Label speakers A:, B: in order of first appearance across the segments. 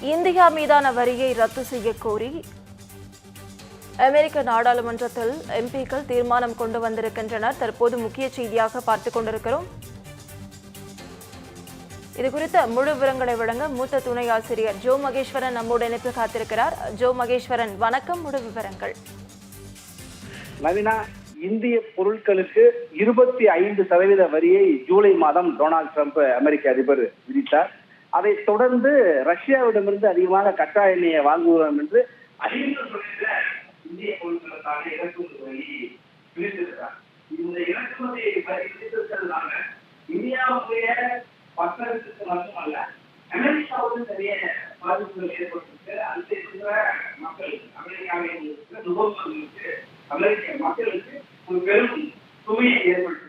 A: India மீதான வரியை ரத்து செய்ய கோரி அமெரிக்க நாடாளுமன்றத்தில் எம்பிக்கள் தீர்மானம் கொண்டு வந்திருக்கின்றனர். தற்போது முக்கிய செய்தியாக பார்த்துக் கொண்டிருக்கிறோம். இது குறித்த முழு விவரங்களை வழங்க மூத்த துணை ஆசிரியர் ஜோ மகேஸ்வரன் நம்மோடு இணைப்பு காத்திருக்கிறார். ஜோ மகேஸ்வரன் வணக்கம். முழு விவரங்கள்.
B: நவீனா இந்திய பொருட்களுக்கு இருபத்தி ஐந்து சதவீத வரியை ஜூலை மாதம் டொனால்ட் ட்ரம்ப் அமெரிக்க அதிபர் விதித்தார். அதைத் தொடர்ந்து ரஷ்யாவிடமிருந்து அதிகமாக கச்சா எண்ணெயை வாங்குவோம் என்று இந்திய பொருட்களுக்கான இறக்குமதி இந்த இந்தியாவுடைய மக்களுக்கு மட்டுமல்ல அமெரிக்காவுக்கும் நிறைய பாதிப்புகள் ஏற்பட்டிருக்கு. அந்த இருக்கிற மக்கள் அமெரிக்காவில் இருக்கிற நுகர்வோர்களுக்கு அமெரிக்க மக்களுக்கு ஒரு பெரும் சுமையை ஏற்படுத்திருக்கு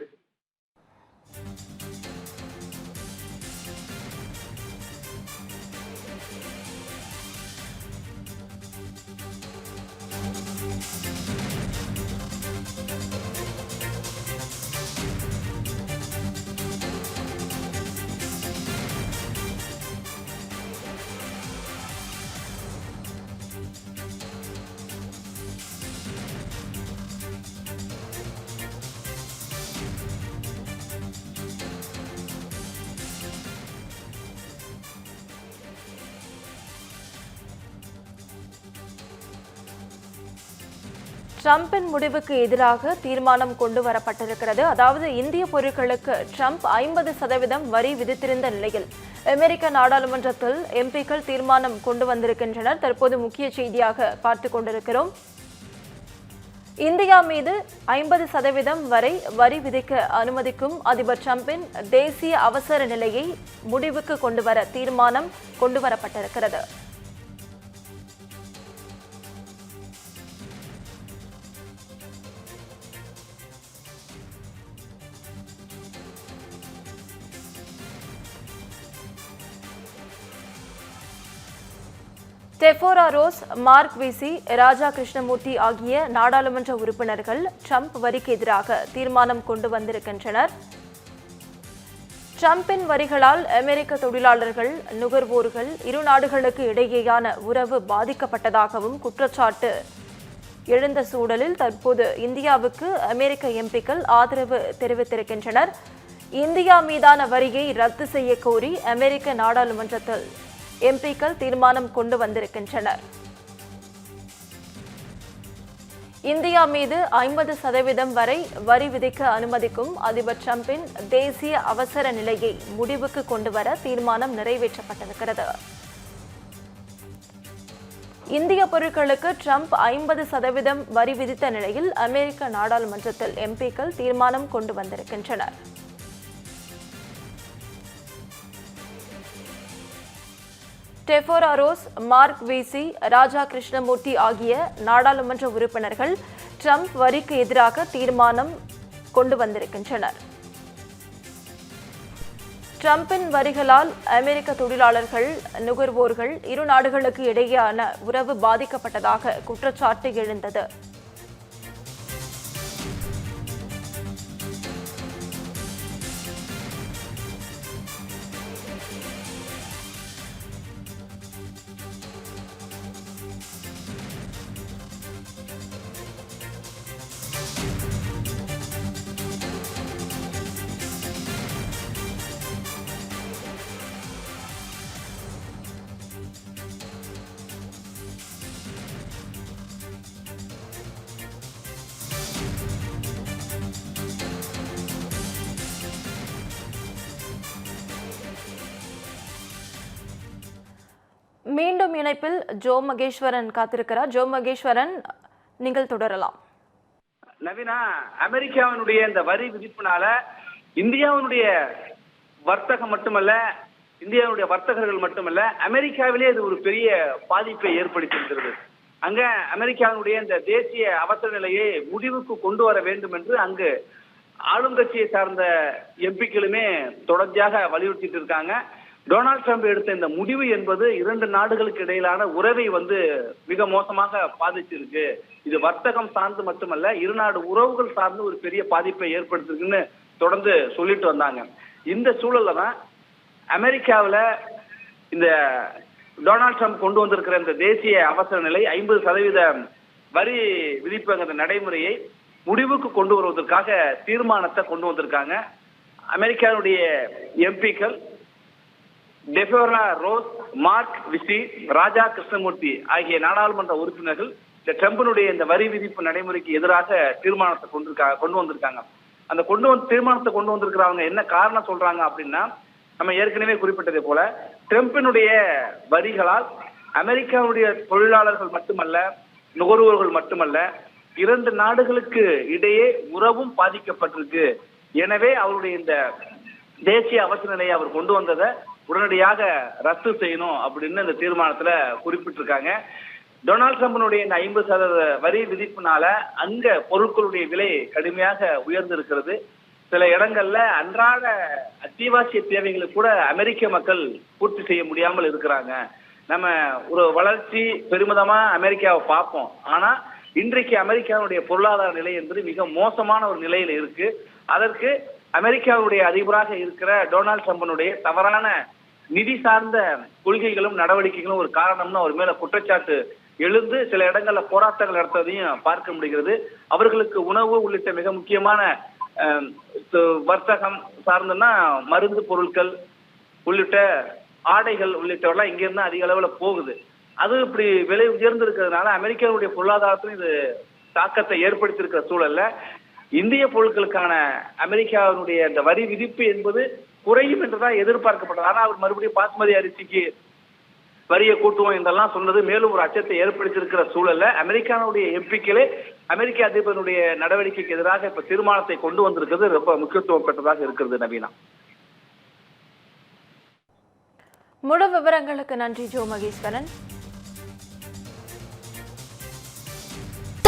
A: ட்ரம்பின் முடிவுக்கு எதிராக தீர்மானம் கொண்டு வரப்பட்டிருக்கிறது அதாவது இந்திய பொருட்களுக்கு ட்ரம்ப் ஐம்பது சதவீதம் வரி விதித்திருந்த நிலையில் அமெரிக்க நாடாளுமன்றத்தில் எம்பிக்கள் தீர்மானம் கொண்டு வந்திருக்கின்றனர். தற்போது முக்கிய செய்தியாக பார்த்து கொண்டிருக்கிறோம். இந்தியா மீது ஐம்பது சதவீதம் வரை வரி விதிக்க அனுமதிக்கும் அதிபர் ட்ரம்பின் தேசிய அவசர நிலையை முடிவுக்கு கொண்டு வர தீர்மானம் கொண்டு Deborah Ross Marc Veasey Raja Krishnamoorthi ஆகிய நாடாளுமன்ற உறுப்பினர்கள் ட்ரம்ப் வரிக்கு எதிராக தீர்மானம் கொண்டு வந்திருக்கின்றனர். ட்ரம்பின் வரிகளால் அமெரிக்க தொழிலாளர்கள் நுகர்வோர்கள் இரு நாடுகளுக்கு இடையேயான உறவு பாதிக்கப்பட்டதாகவும் குற்றச்சாட்டு. எழுந்த சூழலில் தற்போது இந்தியாவுக்கு அமெரிக்க எம்பிக்கள் ஆதரவு தெரிவித்திருக்கின்றனர். இந்தியா மீதான வரியை ரத்து செய்ய கோரி அமெரிக்க நாடாளுமன்றத்தில் எம்பிக்கள் தீர்மானம் கொண்டு வந்திருக்கின்றனர். இந்தியா மீது ஐம்பது சதவீதம் வரை வரி விதிக்க அனுமதிக்கும் அதிபர் டிரம்பின் தேசிய அவசர நிலையை முடிவுக்கு கொண்டு வர தீர்மானம் நிறைவேற்றப்பட்டிருக்கிறது. இந்திய பொருட்களுக்கு ட்ரம்ப் ஐம்பது சதவீதம் வரி விதித்த நிலையில் அமெரிக்க நாடாளுமன்றத்தில் எம்பிக்கள் தீர்மானம் கொண்டு வந்திருக்கின்றனர். டெஃபோராரோஸ் மார்க் வீசி ராஜா கிருஷ்ணமூர்த்தி ஆகிய நாடாளுமன்ற உறுப்பினர்கள் ட்ரம்ப் வரிக்கு எதிராக தீர்மானம் கொண்டு வந்திருக்கின்றனர். ட்ரம்பின் வரிகளால் அமெரிக்க தொழிலாளர்கள் நுகர்வோர்கள் இரு நாடுகளுக்கு இடையேயான உறவு பாதிக்கப்பட்டதாக குற்றச்சாட்டு எழுந்தது. மீண்டும் இணைப்பில் ஜோ மகேஸ்வரன் காத்திருக்கிறார். ஜோ மகேஸ்வரன் நீங்கள் தொடரலாம்.
B: நவீனா அமெரிக்காவினுடைய இந்த வரி விதிப்புனால இந்தியாவினுடைய வர்த்தகம் மட்டுமல்ல இந்தியாவுடைய வர்த்தகர்கள் மட்டுமல்ல அமெரிக்காவிலே இது ஒரு பெரிய பாதிப்பை ஏற்படுத்தியிருக்கிறது. அங்க அமெரிக்காவினுடைய இந்த தேசிய அவசர நிலையை முடிவுக்கு கொண்டு வர வேண்டும் என்று அங்கு ஆளுங்கட்சியை சார்ந்த எம்பிக்களுமே தொடர்ச்சியாக வலியுறுத்திட்டு இருக்காங்க. டொனால்ட் ட்ரம்ப் எடுத்த இந்த முடிவு என்பது இரண்டு நாடுகளுக்கு இடையிலான உறவை வந்து மிக மோசமாக பாதிச்சிருக்கு. இது வர்த்தகம் சார்ந்து மட்டுமல்ல இரு நாடு உறவுகள் சார்ந்து ஒரு பெரிய பாதிப்பை ஏற்படுத்திருக்குன்னு தொடர்ந்து சொல்லிட்டு வந்தாங்க. இந்த சூழல்ல தான் அமெரிக்காவில் இந்த டொனால்ட் ட்ரம்ப் கொண்டு வந்திருக்கிற இந்த தேசிய அவசர நிலை ஐம்பது சதவீத வரி விதிப்புங்கிற நடைமுறையை முடிவுக்கு கொண்டு வருவதற்காக தீர்மானத்தை கொண்டு வந்திருக்காங்க. அமெரிக்காவுடைய எம்பிக்கள் Deborah Ross Marc Veasey Raja Krishnamoorthi ஆகிய நாடாளுமன்ற உறுப்பினர்கள் இந்த ட்ரம்பினுடைய இந்த வரி விதிப்பு நடைமுறைக்கு எதிராக தீர்மானத்தை கொண்டிருக்கா கொண்டு வந்திருக்காங்க. அந்த கொண்டு வந்து தீர்மானத்தை கொண்டு வந்திருக்கிறவங்க என்ன காரணம் சொல்றாங்க அப்படின்னா நம்ம ஏற்கனவே குறிப்பிட்டதை போல ட்ரம்பினுடைய வரிகளால் அமெரிக்காவுடைய தொழிலாளர்கள் மட்டுமல்ல நுகர்வோர்கள் மட்டுமல்ல இரண்டு நாடுகளுக்கு இடையே உறவும் பாதிக்கப்பட்டிருக்கு. எனவே அவருடைய இந்த தேசிய அவசர நிலையை அவர் கொண்டு வந்ததை உடனடியாக ரத்து செய்யணும் அப்படின்னு இந்த தீர்மானத்துல குறிப்பிட்டிருக்காங்க. டொனால்ட் ட்ரம்பினுடைய இந்த ஐம்பது சதவீத வரி விதிப்புனால அங்க பொருட்களுடைய விலை கடுமையாக உயர்ந்திருக்கிறது. சில இடங்கள்ல அன்றாட அத்தியாவசிய தேவைகளை கூட அமெரிக்க மக்கள் பூர்த்தி செய்ய முடியாமல் இருக்கிறாங்க. நம்ம ஒரு வளர்ச்சி பெருமிதமா அமெரிக்காவை பார்ப்போம். ஆனா இன்றைக்கு அமெரிக்காவுடைய பொருளாதார நிலை என்பது மிக மோசமான ஒரு நிலையில இருக்கு. அதற்கு அமெரிக்காவுடைய அதிபராக இருக்கிற டொனால்ட் ட்ரம்பினுடைய தவறான நிதி சார்ந்த கொள்கைகளும் நடவடிக்கைகளும் ஒரு காரணம்னு அவர் மேல குற்றச்சாட்டு எழுந்து சில இடங்கள்ல போராட்டங்கள் நடத்துவதையும் பார்க்க முடிகிறது. அவர்களுக்கு உணவு உள்ளிட்ட மிக முக்கியமான வர்த்தகம் சார்ந்தன்னா மருந்து பொருட்கள் உள்ளிட்ட ஆடைகள் உள்ளிட்டவெல்லாம் இங்கிருந்து அதிக அளவுல போகுது. அது இப்படி விலை உயர்ந்து இருக்கிறதுனால அமெரிக்காவுடைய பொருளாதாரத்திலும் இது தாக்கத்தை ஏற்படுத்தியிருக்கிற சூழல்ல. இந்திய பொருட்களுக்கான அமெரிக்காவினுடைய இந்த வரி விதிப்பு என்பது குறையும் என்றுதான் எதிர்பார்க்கப்பட்டது ஆனா அவர் மறுபடியும் பாஸ்மதி அரிசிக்கு வரிய கூட்டுவோம் என்றெல்லாம் சொன்னது மேலும் ஒரு அச்சத்தை ஏற்படுத்தியிருக்கிற சூழல்ல. அமெரிக்காவுடைய எம்பிக்களே அமெரிக்க அதிபருடைய நடவடிக்கைக்கு எதிராக இப்ப தீர்மானத்தை கொண்டு வந்திருக்கிறது ரொம்ப முக்கியத்துவம் பெற்றதாக இருக்கிறது நவீனா.
A: முழு விவரங்களுக்கு நன்றி Jo Maheswaran.